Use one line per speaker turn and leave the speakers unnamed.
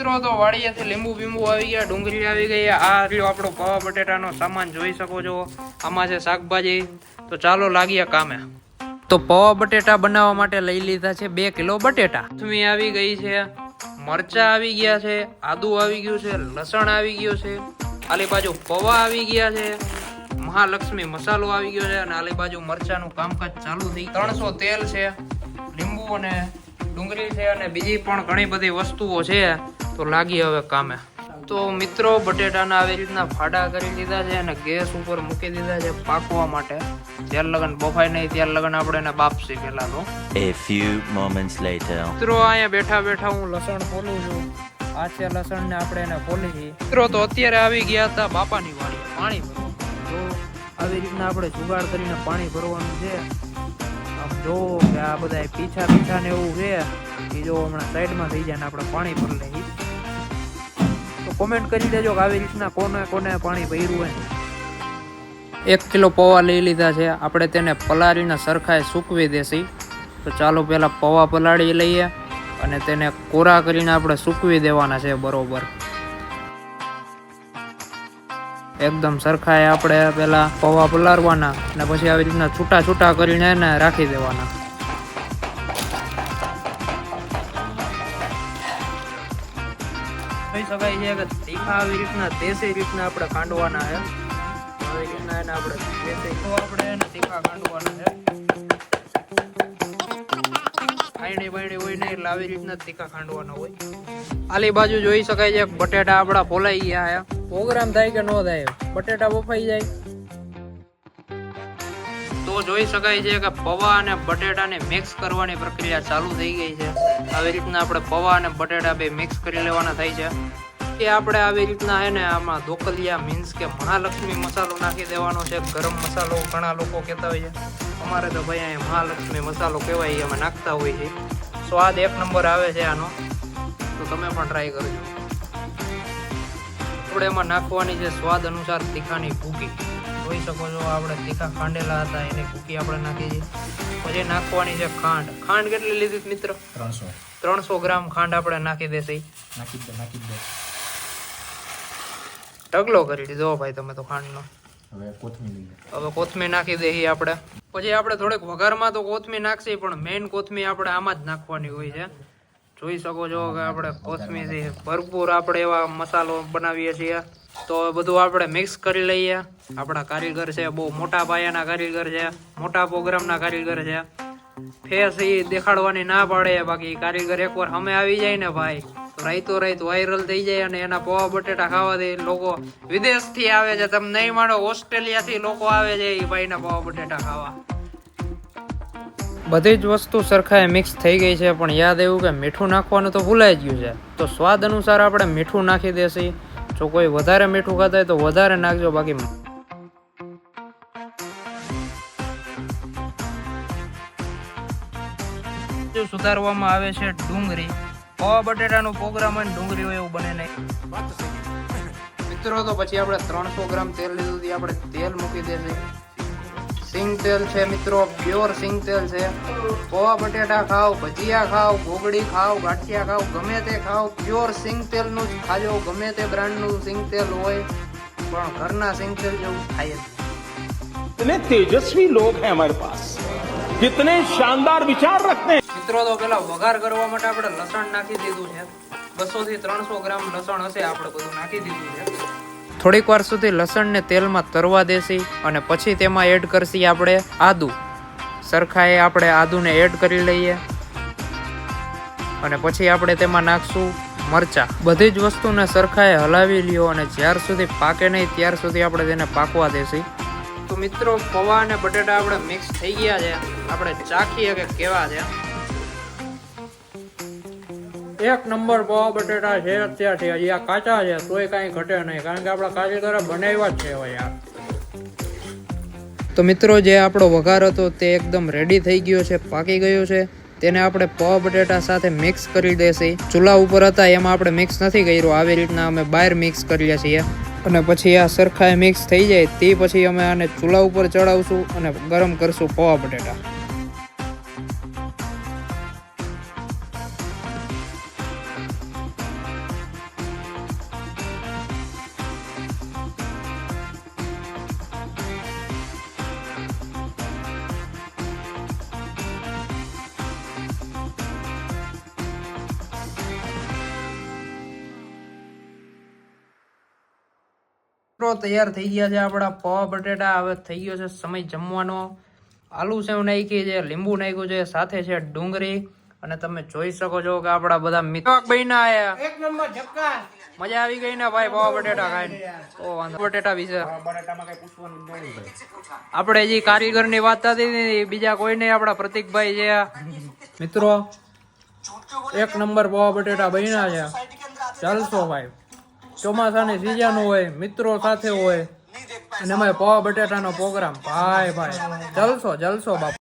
મિત્રો, તો વાડીએથી લીંબુ બીંબુ આવી ગયા, ડુંગળી આવી ગઈ. આ રહ્યો આપણો પવા બટેટાનો સામાન જોઈ શકો છો. આમાં છે શાકભાજી. તો ચાલો લાગીએ કામે. તો પવા બટેટા બનાવવા માટે લઈ લીધા છે બે કિલો બટેટા. કોથમીર આવી ગઈ છે, મરચા આવી ગયા છે, આદુ આવી ગયું છે, લસણ આવી ગયું છે. આલી બાજુ પૌવા આવી ગયા છે, મહાલક્ષ્મી મસાલો આવી ગયો છે અને આલી બાજુ મરચાનું કામકાજ ચાલુ થઈ ત્રણસો તેલ છે, લીંબુ અને ડુંગળી છે અને બીજી પણ ઘણી બધી વસ્તુઓ છે. તો લાગી હવે કામે. તો મિત્રો બટેટાના આવી રીતના ફાડા કરી દીધા છે અને ગેસ ઉપર મૂકી દીધા છે પાકવા માટે. ત્યાર લગન બફાય નહીં ત્યાર લગન આપણે એને બાપસી પેલા તો.
A few moments later.
મિત્રો અહીંયા બેઠા બેઠા હું લસણ ખોલું છું. આ છે લસણ ને આપણે એને ખોલી છીએ મિત્રો તો અત્યારે આવી ગયા હતા બાપાની વાડી પાણી તો આવી રીતના આપણે જુગાડ કરીને પાણી ભરવાનું છે. આમ જો કે આ બધા પીછા પીછા ને એવું છે. એ જો હમણાં સાઈડમાં થઈ જાય ને આપણે પાણી ભરી લઈએ. તો કોમેન્ટ કરી દેજો કે આવી રીતના કોને કોને પાણી ભર્યું હોય. એક કિલો પૌવા લઈ લીધા છે. આપણે તેને પલાળીને સરખાએ સૂકવી દેશી. તો ચાલો પહેલાં પૌવા પલાળી લઈએ અને તેને કોરા કરીને આપણે સૂકવી દેવાના છે બરોબર. એકદમ સરખાએ આપણે પહેલાં પૌવા પલાળવાના અને પછી આવી રીતના છૂટા છૂટા કરીને એને રાખી દેવાના. કહી શકાય છે કે તીખા આવી રીતના, દેશી રીતના આપણે કાંડવાના છે. આવી રીતના એને આપણે દેશી, તો આપણે એને તીખા કાંડવાના છે. બાયણી હોય ને એટલે આવી રીતના તીખા ખાંડવાના હોય. આલી બાજુ જોઈ શકાય છે બટેટા આપણા ફોલાઈ ગયા છે. પ્રોગ્રામ થાય કે ન થાય, બટેટા બફાઈ જાય. તો જોઈ શકાય છે કે પૌવા અને બટેટાને મિક્સ કરવાની પ્રક્રિયા ચાલુ થઈ ગઈ છે. આવી રીતના આપણે પૌવા અને બટેટા બે મિક્સ કરી લેવાના થાય છે. એ આપણે આવી રીતના હે ને આમાં ધોકલિયા મીન્સ કે મહાલક્ષ્મી મસાલો નાખી દેવાનો છે. ગરમ મસાલો ઘણા લોકો કહેતા હોય છે. અમારે તો ભાઈ અહીંયા મહાલક્ષ્મી મસાલો કહેવાય અમે નાખતા હોય છે સ્વાદ એક નંબર આવે છે આનો. તો તમે પણ ટ્રાય કરજો. આપણે એમાં નાખવાની છે સ્વાદ અનુસાર તીખાની ભૂકી. જોઈ શકો છો આપણે તીખા ખાંડેલા હતા એને કુકી આપણે નાખી છે. પછી નાખવાની છે ખાંડ. ખાંડ કેટલી લીધી મિત્ર?
ત્રણસો.
ત્રણસો ગ્રામ ખાંડ આપણે નાખી દેશે.
નાખી દે નાખી દે.
ઢગલો કરી દીધો ભાઈ તમે તો ખાંડનો.
હવે કોથમીર
હવે કોથમીર નાખી દઈએ આપણે. પછી આપણે થોડીક વઘારમાં તો કોથમીર નાખશી પણ મેઇન કોથમીર આપણે આમાં જ નાખવાની હોય છે. જોઈ શકો છો કે આપણે કોથમીરથી ભરપૂર આપણે એવા મસાલો બનાવીએ છીએ. તો બધું આપણે મિક્સ કરી લઈએ. આપણા કારીગર છે, બહુ મોટા પાયાના કારીગર છે, મોટા પ્રોગ્રામના કારીગર છે. ફેસ એ દેખાડવાની ના પાડે, બાકી કારીગર એકવાર અમે આવી જાય ને ભાઈ રાઈતો રાઈત વાયરલ થઈ જાય અને એના પૌવા બટેટા ખાવાથી લોકો વિદેશથી આવે છે, તમે નહીં માનો, ઓસ્ટ્રેલિયાથી લોકો આવે છે એ ભાઈના પોવા બટેટા ખાવા. બધી જ વસ્તુ સરખાએ મિક્સ થઈ ગઈ છે, પણ યાદ એવું કે મીઠું નાખવાનું તો ભૂલાઈ ગયું છે. તો સ્વાદ અનુસાર આપણે મીઠું નાખી દેસી જો કોઈ વધારે મીઠું ખાતા હોય તો વધારે નાખજો બાકી સુધારવામાં આવે છે ડુંગળી. પવા બટેટાનો પ્રોગ્રામ હોય ને ડુંગળી હોય એવું બને નહીં. મિત્રો તો પછી આપણે ત્રણસો ગ્રામ તેલ લીધું આપણે તેલ મૂકી દેશે સિંગ તેલ છે મિત્રો પ્યોર સિંગ તેલ છે પૌવા બટેટા ખાઓ ભજીયા ખાઓ ગોગડી ખાઓ ગાંઠિયા ખાઓ ગમે તે ખાઓ પ્યોર સિંગ તેલનું જ ખાજો ગમે તે બ્રાન્ડનું સિંગ તેલ હોય પણ ઘરના સિંગ તેલ જેવું ખાય જ નહીં.
कितने तेजस्वी लोग हैं हमारे पास कितने शानदार विचार रखते हैं
મિત્રો તો પેલા વઘાર કરવા માટે આપણે લસણ નાખી દીધું છે બસો થી ત્રણસો ગ્રામ લસણ હશે આપણે બધું નાખી દીધું છે થોડીક વાર સુધી લસણને તેલમાં તરવા દેશી અને પછી તેમાં એડ કરશી આપણે આદુ. સરખાએ આપણે આદુને એડ કરી લઈએ. અને પછી આપણે તેમાં નાખશું મરચા. બધી જ વસ્તુને સરખાએ હલાવી લ્યો અને જ્યાર સુધી પાકે નહીં ત્યાર સુધી આપણે તેને પાકવા દેશી તો મિત્રો, પૌવા અને બટેટા આપણે મિક્સ થઈ ગયા છે. આપણે ચાખીએ કે કેવા છે? એક નંબર પૌવા બટેટા છે, અત્યારથી હજી આ કાચા છે, તોય કાંઈ ઘટે નહીં, કારણ કે આપણા કારીગરે બનાવ્યા જ છે હવે યાર. તો મિત્રો, જે આપણો વઘાર હતો તે એકદમ રેડી થઈ ગયો છે, પાકી ગયો છે. તેને આપણે પૌવા બટેટા સાથે મિક્સ કરી દેશે. ચૂલા ઉપર હતા, એમાં આપણે મિક્સ નથી કર્યું. આવી રીતના અમે બહાર મિક્સ કરીએ છીએ. અને પછી આ સરખા મિક્સ થઈ જાય, તે પછી અમે આને ચૂલા ઉપર ચડાવશું અને ગરમ કરશું પૌવા બટેટા. મિત્રો તૈયાર થઈ ગયા છે આપણા પવા બટેટા. હવે થઈ ગયો છે સમય જમવાનો. આલુ સેવ નાખી છે લીંબુ નાખ્યું છે સાથે છે ડુંગળી. અને તમે જોઈ શકો છો કે આપણા બધા મિત્રો બહેના આયા.
એક નંબર ઝક્કાસ
મજા આવી ગઈ ને ભાઈ પૌવા બટેટા ખાઈને? વાંધો બટેટા વિશે. આપણે જે કારીગરની વાત થતી હતી બીજા કોઈ નહીં આપણા પ્રતિકભાઈ છે. મિત્રો એક નંબર પવા બટેટા બન્યા છે. ચાલશો ભાઈ. ચોમાસાની સિઝન હોય, મિત્રો સાથે હોય. અને અમે પૌવા બટેટાનો પ્રોગ્રામ ભાઈ ભાઈ. જલસો જલસો બાપુ.